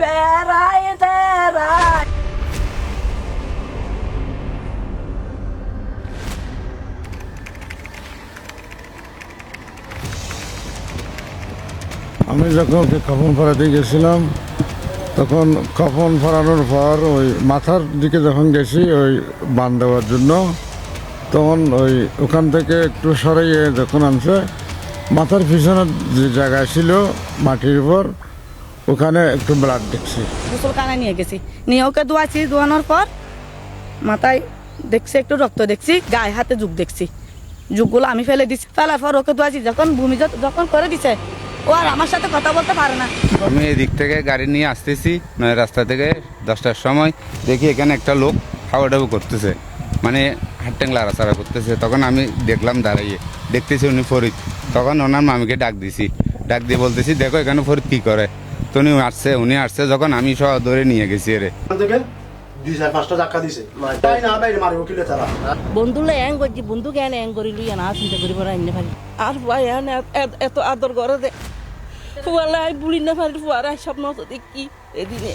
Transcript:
বেড়ায় বেড়ায় আমি যখন কফন ফরাতে গেছিলাম, তখন কফন ফরানোর পর ওই মাথার দিকে যখন গেছি, ওই বান দেওয়ার জন্য, তখন ওই ওখান থেকে একটু সরাইয়ে যখন আনছে, মাথার পিছনের যে জায়গা ছিল, মাটির উপর ওখানে একটু ব্লাড দেখছি। গোসল কানে নিয়ে গেছি। নিয়ে ওকে ধোয়াছি ধোয়ানোর পর মাথায় দেখছি একটু রক্ত দেখছি গায়ে হাতে যুগ দেখছি। যুগগুলো আমি ফেলে দিছি ফেলার পর ওকে ধোয়াছি। যখন ভূমি যত- যখন করে দিছে ও আর আমার সাথে কথা বলতে পারে না। আমি এদিক থেকে গাড়ি নিয়ে আসতেছি মানে রাস্তা থেকে দশটার সময় দেখি এখানে একটা লোক হাওয়াডাবু করতেছে। মানে হাট্টাং লাড়াচাড়া করতেছে। তখন আমি দেখলাম দাঁড়াইয়ে। দেখতেছি উনি ফরিদ। তখন ওনার মামিকে ডাক দিছি। ডাক দিয়ে বলতেছি দেখো এখানে ফরিদ কী করে? তো উনি আসছে উনি আসছে যখন আমি সহ ধরে নিয়ে গেছি এরে। ওখান থেকে দুই চার পাঁচটা ধাক্কা দিছে। তাই না বাইরে মারি বন্ধুলে এং করছি বন্ধু কেন এং করি না চিন্তা এনে পারি আর ভাই এন এত আদর করে দে। ফুয়ালা বুড়ি না পারি ফুয়ারা দেখি এদিনে।